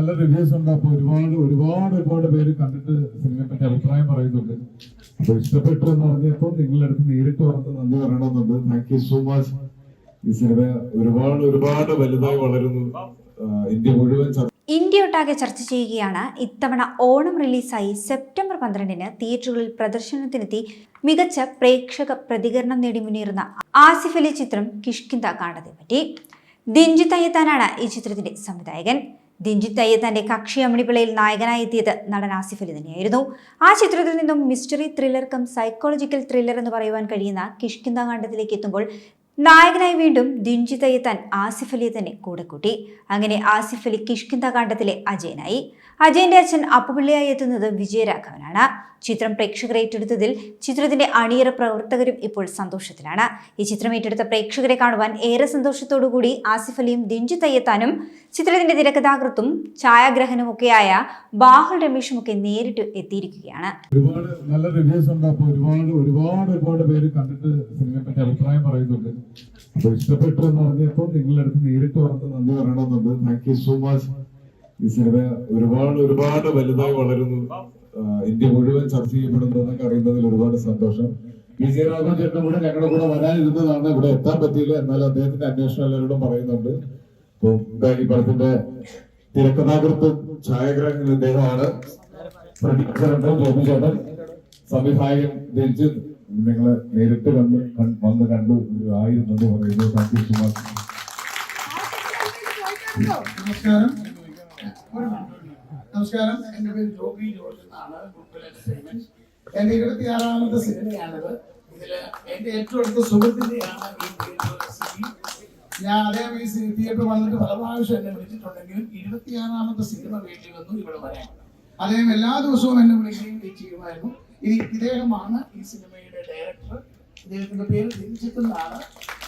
നല്ല റിവ്യൂസ് ഉണ്ട്. അപ്പൊ ഒരുപാട് ഒരുപാട് ഒരുപാട് പേര് കണ്ടിട്ട് സിനിമയെ പറ്റി അഭിപ്രായം പറയുന്നുണ്ട്. അപ്പൊ ഇഷ്ടപ്പെട്ടു എന്ന് പറഞ്ഞപ്പോൾ നിങ്ങളുടെ അടുത്ത് നേരിട്ട് പറഞ്ഞ് നന്ദി പറയണമെന്നുണ്ട്. താങ്ക് യു സോ മച്ച് ഈ സിനിമ ഒരുപാട് ഒരുപാട് വലുതായി വളരുന്നു. ഇന്ത്യ മുഴുവൻ ഇന്ത്യ ഒട്ടാകെ ചർച്ച ചെയ്യുകയാണ്. ഇത്തവണ ഓണം റിലീസായി സെപ്റ്റംബർ പന്ത്രണ്ടിന് തിയേറ്ററുകളിൽ പ്രദർശനത്തിനെത്തി മികച്ച പ്രേക്ഷക പ്രതികരണം നേടി മുന്നേറുന്ന ആസിഫ് അലി ചിത്രം കിഷ്കിന്ത കാണതെ പറ്റി ദിഞ്ചിത്തയ്യത്താനാണ് ഈ ചിത്രത്തിന്റെ സംവിധായകൻ. ദിൻജിത്ത് അയ്യത്താന്റെ കക്ഷി അമണിപ്പിളയിൽ നായകനായി എത്തിയത് നടൻ ആസിഫ് അലി തന്നെയായിരുന്നു. ആ ചിത്രത്തിൽ നിന്നും mystery thriller cum psychological thriller എന്ന് പറയുവാൻ കഴിയുന്ന കിഷ്കിന്ത കാണ്ഡത്തിലേക്ക് എത്തുമ്പോൾ നായകനായി വീണ്ടും ദിൻജിത്ത് അയ്യത്താൻ ആസിഫ് അലിയെ തന്നെ കൂടെ കൂട്ടി. അങ്ങനെ ആസിഫ് അലി കിഷ്കിന്ത കാണ്ഡത്തിലെ അജയനായി. അജയന്റെ അച്ഛൻ അപ്പുപിള്ളിയായി എത്തുന്നത് വിജയരാഘവനാണ്. ചിത്രം പ്രേക്ഷകർ ഏറ്റെടുത്തതിൽ ചിത്രത്തിന്റെ അണിയറ പ്രവർത്തകരും ഇപ്പോൾ സന്തോഷത്തിലാണ്. ഈ ചിത്രം ഏറ്റെടുത്ത പ്രേക്ഷകരെ കാണുവാൻ ഏറെ സന്തോഷത്തോടുകൂടി ആസിഫ് അലിയും ദിൻജിത്ത് തയ്യത്താനും ചിത്രത്തിന്റെ തിരക്കഥാകൃത്തും ഛായാഗ്രഹനുമൊക്കെയായ ബാഹുൽ രമേഷും ഒക്കെ നേരിട്ട് എത്തിയിരിക്കുകയാണ്. ഒരുപാട് നല്ല റിവ്യൂസ് ഉണ്ട്. ഒരുപാട് ഒരുപാട് ഒരുപാട് പേര് കണ്ടിട്ട് സിനിമയെ പറ്റി അഭിപ്രായം പറയുന്നുണ്ട്. അപ്പൊ ഇഷ്ടപ്പെട്ടു എന്ന് പറഞ്ഞപ്പോൾ നിങ്ങളുടെ അടുത്ത് നേരിട്ട് പറഞ്ഞ് നന്ദി പറയണമെന്നുണ്ട്. താങ്ക് യു സോ മച്ച് ഈ സിനിമ ഒരുപാട് ഒരുപാട് വലുതായി വളരുന്നു. ഇന്ത്യ മുഴുവൻ ചർച്ച ചെയ്യപ്പെടുന്നു എന്നൊക്കെ അറിയുന്നതിൽ ഒരുപാട് സന്തോഷം. വിജയരാഘവൻ ചേട്ടൻ കൂടെ ഞങ്ങളുടെ കൂടെ വരാനിരുന്നതാണ് ഇവിടെ എത്താൻ പറ്റിയില്ല. എന്നാൽ അദ്ദേഹത്തിന്റെ അന്വേഷണം എല്ലാവരോടും പറയുന്നുണ്ട്. ഈ പടത്തിന്റെ തിരക്കഥാകൃത്തും ഛായാഗ്രഹങ്ങൾ ഇദ്ദേഹമാണ്. ജോബി ചേട്ടൻ. സംവിധായകൻ രഞ്ജിത്ത് നിങ്ങളെ നേരിട്ട് കണ്ട് വന്ന് കണ്ടു. ആയിരുന്നു പറയുന്നത് നന്ദി പറയുന്നു താങ്ക് യു സോ മച്ച് നമസ്കാരം. നമസ്കാരം. എന്റെ പേര് ജോബി ജോർജ് എന്നാണ്. ഗുഡ്വിൽ എന്റർടൈൻമെന്റ് എന്റെ ഇരുപത്തിയാറാമത്തെ സിനിമയാണിത്. ഇതിൽ എന്റെ ഏറ്റവും അടുത്ത സിറ്റി ഞാൻ അദ്ദേഹം ഈ തിയേറ്റർ വന്നിട്ട് പല പ്രാവശ്യം എന്നെ വിളിച്ചിട്ടുണ്ടെങ്കിലും ഇരുപത്തിയാറാമത്തെ സിനിമ വേണ്ടി വന്നു ഇവിടെ വരാൻ. അദ്ദേഹം എല്ലാ ദിവസവും എന്നെ വിളിക്കുകയും ചെയ്യുമായിരുന്നു. ഇനി ഇദ്ദേഹമാണ് ഈ സിനിമയുടെ ഡയറക്ടർ ഇദ്ദേഹത്തിന്റെ പേര് രഞ്ജിത്ത്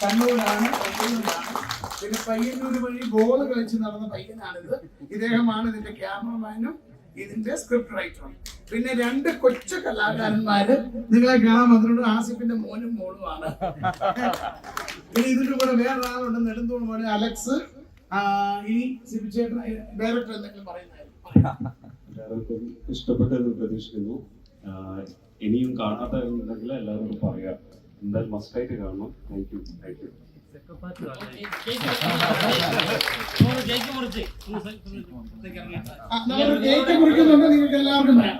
കണ്ണൂരാണ് പയ്യന്നൂരാണ് പിന്നെ പയ്യന്നൂർ വഴി ബോൾ കളിച്ച് നടന്ന പയ്യനാണിത്. ഇദ്ദേഹമാണ് ഇതിന്റെ ക്യാമറമാനും ഇതിന്റെ സ്ക്രിപ്റ്റ് റൈറ്ററും പിന്നെ രണ്ട് കൊച്ചു കലാകാരന്മാര് നിങ്ങളെ കാണാൻ വന്നിട്ടുണ്ട്. ആസിഫിന്റെ മോനും മോളുമാണ് പിന്നെ ഇതിന്റെ കൂടെ വേറൊരാളുണ്ട് നെടുന്തൂണ് പോലെ അലക്സ്. ഈ സിബിച്ചേട്ടൻ ഡയറക്ടർ എന്തെങ്കിലും പറയുന്നതായിരുന്നു ഇഷ്ടപ്പെട്ടു പ്രതീക്ഷിക്കുന്നു. ഇനിയും കാണാത്ത എല്ലാവരും പറയാം. എന്തായാലും മസ്റ്റായിട്ട് കാണണം. താങ്ക് യു താങ്ക് യു നമ്മളൊരു ഫോട്ടോ നിങ്ങൾക്ക് എല്ലാവർക്കും പറയാം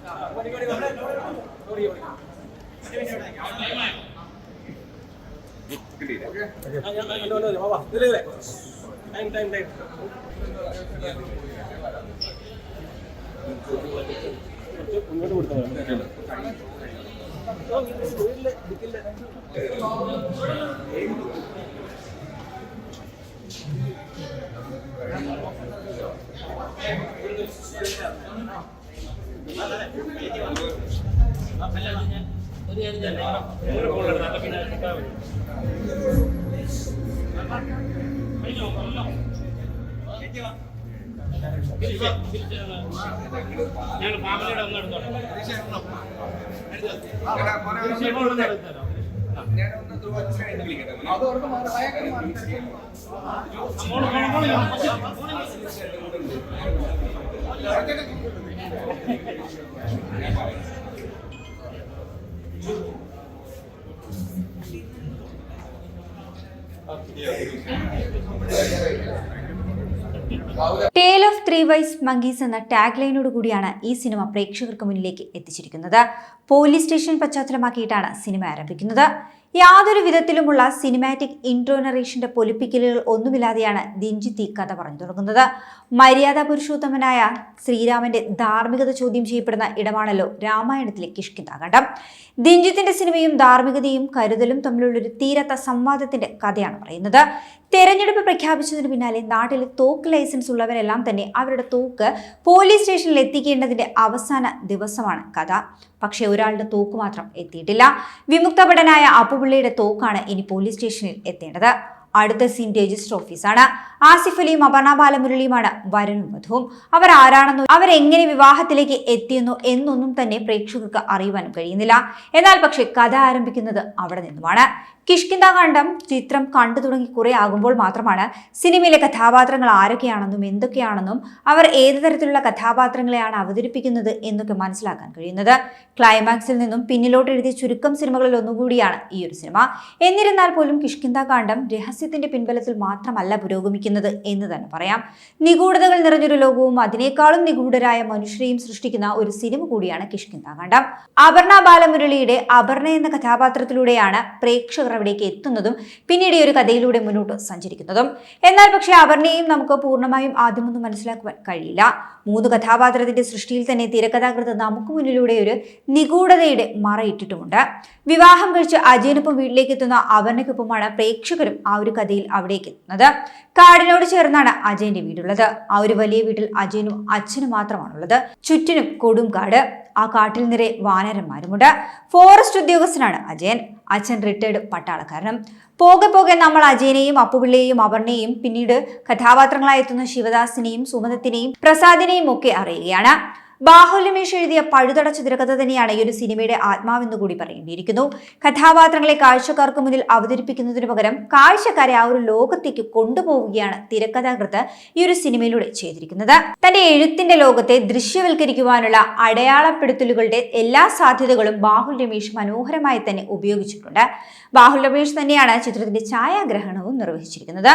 മുന്നോട്ട് Thank you. ഞങ്ങൾ ഫാമിലിയുടെ ഒന്ന് എടുത്തോളാം ഞാനൊന്ന് ധ്രുവച്ചനായിട്ട് വിളിക്കട്ടെ അത് ഓർത്ത് ഭയങ്കര tale of three wise monkeys എന്ന ടാഗ് ലൈനോട് കൂടിയാണ് ഈ സിനിമ പ്രേക്ഷകർക്ക് മുന്നിലേക്ക് എത്തിച്ചിരിക്കുന്നത്. പോലീസ് സ്റ്റേഷൻ പശ്ചാത്തലമാക്കിയിട്ടാണ് സിനിമ ആരംഭിക്കുന്നത്. യാതൊരു വിധത്തിലുമുള്ള സിനിമാറ്റിക് ഇൻട്രോനറേഷന്റെ പൊലിപ്പിക്കലുകൾ ഒന്നുമില്ലാതെയാണ് ദിഞ്ചിത്ത് ഈ കഥ പറഞ്ഞു തുടങ്ങുന്നത്. മര്യാദ പുരുഷോത്തമനായ ശ്രീരാമന്റെ ധാർമ്മികത ചോദ്യം ചെയ്യപ്പെടുന്ന ഇടമാണല്ലോ രാമായണത്തിലെ കിഷ്കിന്താകണ്ഠം ദിഞ്ചിത്തിന്റെ സിനിമയും ധാർമ്മികതയും കരുതലും തമ്മിലുള്ളൊരു തീരത്ത സംവാദത്തിന്റെ കഥയാണ് പറയുന്നത്. തെരഞ്ഞെടുപ്പ് പ്രഖ്യാപിച്ചതിന് പിന്നാലെ നാട്ടിലെ തോക്ക് ലൈസൻസ് ഉള്ളവരെല്ലാം തന്നെ അവരുടെ തോക്ക് പോലീസ് സ്റ്റേഷനിൽ എത്തിക്കേണ്ടതിന്റെ അവസാന ദിവസമാണ് കഥ. പക്ഷേ ഒരാളുടെ തോക്ക് മാത്രം എത്തിയിട്ടില്ല. വിമുക്തഭടനായ അപ്പുപിള്ളയുടെ തോക്കാണ് ഇനി പോലീസ് സ്റ്റേഷനിൽ എത്തേണ്ടത്. അടുത്ത സീൻ രജിസ്റ്റർ ഓഫീസാണ്. ആസിഫ് അലിയും അപർണ ബാലമുരളിയുമാണ് വരനും വധുവും. അവർ ആരാണെന്നോ അവരെങ്ങനെ വിവാഹത്തിലേക്ക് എത്തിയെന്നോ എന്നൊന്നും തന്നെ പ്രേക്ഷകർക്ക് അറിയുവാനും കഴിയുന്നില്ല. എന്നാൽ പക്ഷേ കഥ ആരംഭിക്കുന്നത് അവിടെ നിന്നുമാണ്. കിഷ്കിന്താകാന്ഡം ചിത്രം കണ്ടു തുടങ്ങി കുറെ ആകുമ്പോൾ മാത്രമാണ് സിനിമയിലെ കഥാപാത്രങ്ങൾ ആരൊക്കെയാണെന്നും എന്തൊക്കെയാണെന്നും അവർ ഏത് തരത്തിലുള്ള കഥാപാത്രങ്ങളെയാണ് അവതരിപ്പിക്കുന്നത് എന്നൊക്കെ മനസ്സിലാക്കാൻ കഴിയുന്നത്. ക്ലൈമാക്സിൽ നിന്നും പിന്നിലോട്ട് എഴുതിയ ചുരുക്കം സിനിമകളിൽ ഒന്നുകൂടിയാണ് ഈ ഒരു സിനിമ. എന്നിരുന്നാൽ പോലും കിഷ്കിന്താകാന്ഡം രഹസ്യത്തിന്റെ പിൻബലത്തിൽ മാത്രമല്ല പുരോഗമിക്കുന്നത് എന്ന് തന്നെ പറയാം. നിഗൂഢതകൾ നിറഞ്ഞൊരു ലോകവും അതിനേക്കാളും നിഗൂഢരായ മനുഷ്യരെയും സൃഷ്ടിക്കുന്ന ഒരു സിനിമ കൂടിയാണ് കിഷ്കിന്താകാന്ഡം അപർണ ബാലമുരളിയുടെ അപർണ എന്ന കഥാപാത്രത്തിലൂടെയാണ് പ്രേക്ഷകർ അവിടേക്ക് എത്തുന്നതും പിന്നീട് ഈ ഒരു കഥയിലൂടെ മുന്നോട്ട് സഞ്ചരിക്കുന്നതും. എന്നാൽ പക്ഷേ അപർണയെയും നമുക്ക് പൂർണമായും ആദ്യമൊന്നും മനസ്സിലാക്കുവാൻ കഴിയില്ല. മൂന്ന് കഥാപാത്രത്തിന്റെ സൃഷ്ടിയിൽ തന്നെ തിരക്കഥാകൃത്ത് നമുക്ക് മുന്നിലൂടെ ഒരു നിഗൂഢതയുടെ മറയിട്ടിട്ടുമുണ്ട്. വിവാഹം കഴിച്ച് അജയനൊപ്പം വീട്ടിലേക്ക് എത്തുന്ന അപർണയ്ക്കൊപ്പമാണ് പ്രേക്ഷകരും ആ ഒരു കഥയിൽ അവിടേക്ക് എത്തുന്നത്. കാടിനോട് ചേർന്നാണ് അജയന്റെ വീടുള്ളത്. ആ ഒരു വലിയ വീട്ടിൽ അജയനും അച്ഛനും മാത്രമാണുള്ളത്. ചുറ്റിനും കൊടും കാട് ആ കാട്ടിൽ നിറയെ വാനരന്മാരുമുണ്ട്. ഫോറസ്റ്റ് ഉദ്യോഗസ്ഥനാണ് അജയൻ. അച്ഛൻ റിട്ടയർഡ് പട്ടാളക്കാരനും പോകെ പോകെ നമ്മൾ അജയനെയും അപ്പുപിള്ളയെയും അപർണയെയും പിന്നീട് കഥാപാത്രങ്ങളായെത്തുന്ന ശിവദാസിനെയും സുമതത്തിനെയും പ്രസാദിനെയും ഒക്കെ അറിയുകയാണ്. ബാഹുല്യമേഷ് എഴുതിയ പഴുതടച്ച തിരക്കഥ തന്നെയാണ് ഈ ഒരു സിനിമയുടെ ആത്മാവെന്ന് കൂടി പറയേണ്ടിയിരിക്കുന്നു. കഥാപാത്രങ്ങളെ കാഴ്ചക്കാർക്ക് മുന്നിൽ അവതരിപ്പിക്കുന്നതിനു പകരം കാഴ്ചക്കാരെ ആ ഒരു ലോകത്തേക്ക് കൊണ്ടുപോവുകയാണ് തിരക്കഥാകൃത്ത് ഈ ഒരു സിനിമയിലൂടെ ചെയ്തിരിക്കുന്നത്. തന്റെ എഴുത്തിന്റെ ലോകത്തെ ദൃശ്യവൽക്കരിക്കുവാനുള്ള അടയാളപ്പെടുത്തലുകളുടെ എല്ലാ സാധ്യതകളും ബാഹുൽ രമേഷ് മനോഹരമായി തന്നെ ഉപയോഗിച്ചിട്ടുണ്ട്. ബാഹുൽ രമേഷ് തന്നെയാണ് ചിത്രത്തിന്റെ ഛായാഗ്രഹണവും നിർവഹിച്ചിരിക്കുന്നത്.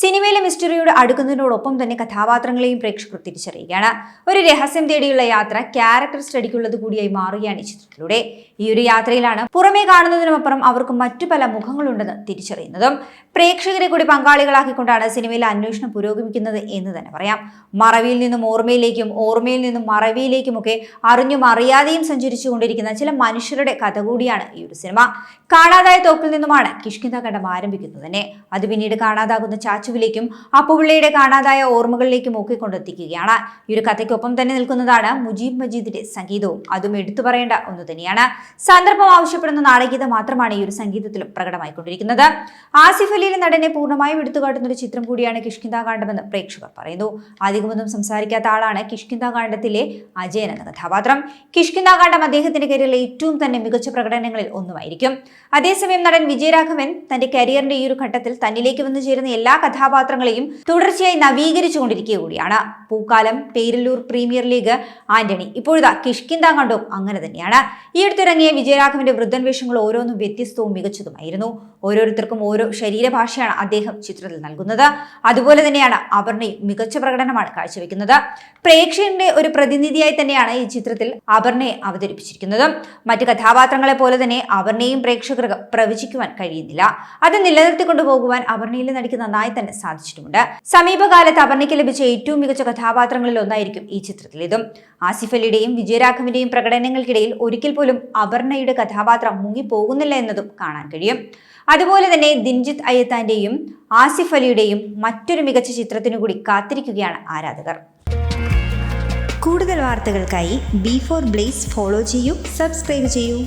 സിനിമയിലെ മിസ്റ്ററിയോട് അടുക്കുന്നതിനോടൊപ്പം തന്നെ കഥാപാത്രങ്ങളെയും പ്രേക്ഷകർ തിരിച്ചറിയുകയാണ്. ഒരു രഹസ്യം തേടിയുള്ള യാത്ര ക്യാരക്ടർ സ്റ്റഡിക്കുള്ളത് കൂടിയായി മാറുകയാണ് ഈ ചിത്രത്തിലൂടെ. ഈ ഒരു യാത്രയിലാണ് പുറമേ കാണുന്നതിനുമപ്പുറം അവർക്ക് മറ്റു പല മുഖങ്ങളുണ്ടെന്ന് തിരിച്ചറിയുന്നതും. പ്രേക്ഷകരെ കൂടി പങ്കാളികളാക്കിക്കൊണ്ടാണ് സിനിമയിലെ അന്വേഷണം പുരോഗമിക്കുന്നത് എന്ന് തന്നെ പറയാം. മറവിയിൽ നിന്നും ഓർമ്മയിലേക്കും ഓർമ്മയിൽ നിന്നും മറവിയിലേക്കുമൊക്കെ അറിഞ്ഞും അറിയാതെയും സഞ്ചരിച്ചു കൊണ്ടിരിക്കുന്ന ചില മനുഷ്യരുടെ കഥ കൂടിയാണ് ഈ ഒരു സിനിമ. കാണാതായ തോക്കിൽ നിന്നുമാണ് കിഷ്കിന്ത കണ്ടം ആരംഭിക്കുന്നത് തന്നെ. അത് പിന്നീട് കാണാതാകുന്ന ചാച്ചുവിലേക്കും അപ്പുപിള്ളയുടെ കാണാതായ ഓർമ്മകളിലേക്കും ഒക്കെ കൊണ്ടെത്തിക്കുകയാണ്. ഈ ഒരു കഥയ്ക്കൊപ്പം തന്നെ നിൽക്കുന്നതാണ് മുജീബ് മജീദിന്റെ സംഗീതവും. അതും എടുത്തു പറയേണ്ട ഒന്ന് തന്നെയാണ്. സന്ദർഭം ആവശ്യപ്പെടുന്ന നാടകീയത മാത്രമാണ് ഈ ഒരു സംഗീതത്തിലും പ്രകടമായിക്കൊണ്ടിരിക്കുന്നത്. ആസിഫ് അലിയിലെ നടനെ പൂർണമായും എടുത്തുകാട്ടുന്ന ഒരു ചിത്രം കൂടിയാണ് കിഷ്കിന്താകാന്ഡമെന്ന് പ്രേക്ഷകർ പറയുന്നു. അധികമൊന്നും സംസാരിക്കാത്ത ആളാണ് കിഷ്കിന്താകാന്ഡത്തിലെ അജയൻ എന്ന കഥാപാത്രം. കിഷ്കിന്താകാന്ഡം അദ്ദേഹത്തിന്റെ കരിയറിലെ ഏറ്റവും തന്നെ മികച്ച പ്രകടനങ്ങളിൽ ഒന്നുമായിരിക്കും. അതേസമയം നടൻ വിജയരാഘവൻ തന്റെ കരിയറിന്റെ ഈ ഒരു ഘട്ടത്തിൽ തന്നിലേക്ക് വന്നു ചേരുന്ന എല്ലാ കഥാപാത്രങ്ങളെയും തുടർച്ചയായി നവീകരിച്ചുകൊണ്ടിരിക്കുക കൂടിയാണ് പൂക്കാലം പേരല്ലൂർ പ്രീമിയർ ലീഗ് ആന്റണി. ഇപ്പോഴിതാ കണ്ടും അങ്ങനെ തന്നെയാണ്. ഈ അടുത്തിറങ്ങിയ വിജയരാഘവന്റെ വൃദ്ധൻ വേഷങ്ങൾ ഓരോന്നും വ്യത്യസ്തവും മികച്ചതുമായിരുന്നു. ഓരോരുത്തർക്കും ഓരോ ശരീരഭാഷയാണ് അദ്ദേഹം ചിത്രത്തിൽ നൽകുന്നത്. അതുപോലെ തന്നെയാണ് അപർണയും മികച്ച പ്രകടനമാണ് കാഴ്ചവെക്കുന്നത്. പ്രേക്ഷകന്റെ ഒരു പ്രതിനിധിയായി തന്നെയാണ് ഈ ചിത്രത്തിൽ അപർണയെ അവതരിപ്പിച്ചിരിക്കുന്നത്. മറ്റ് കഥാപാത്രങ്ങളെ പോലെ തന്നെ അപർണയും പ്രേക്ഷകർക്ക് പ്രവചിക്കുവാൻ കഴിയുന്നില്ല. അത് നിലനിർത്തിക്കൊണ്ടു പോകുവാൻ അപർണയിൽ നടിക്ക് നന്നായി തന്നെ സാധിച്ചിട്ടുമുണ്ട്. സമീപകാലത്ത് അപർണയ്ക്ക് ലഭിച്ച ഏറ്റവും മികച്ച കഥാപാത്രങ്ങളിൽ ഒന്നായിരിക്കും ഈ ചിത്രത്തിലേതും. ആസിഫ് വിജയരാഘവന്റെയും പ്രകടനങ്ങൾക്കിടയിൽ ഒരിക്കൽ പോലും അപർണയുടെ കഥാപാത്രം മുങ്ങിപ്പോകുന്നില്ല എന്നതും കാണാൻ കഴിയും. അതുപോലെ തന്നെ ദിൻജിത് അയ്യത്താന്റെയും ആസിഫ് അലിയുടെയും മറ്റൊരു മികച്ച ചിത്രത്തിനു കൂടി കാത്തിരിക്കുകയാണ് ആരാധകർ. കൂടുതൽ വാർത്തകൾക്കായി ബി ഫോർ ബ്ലേസ് ഫോളോ ചെയ്യൂ സബ്സ്ക്രൈബ് ചെയ്യൂ.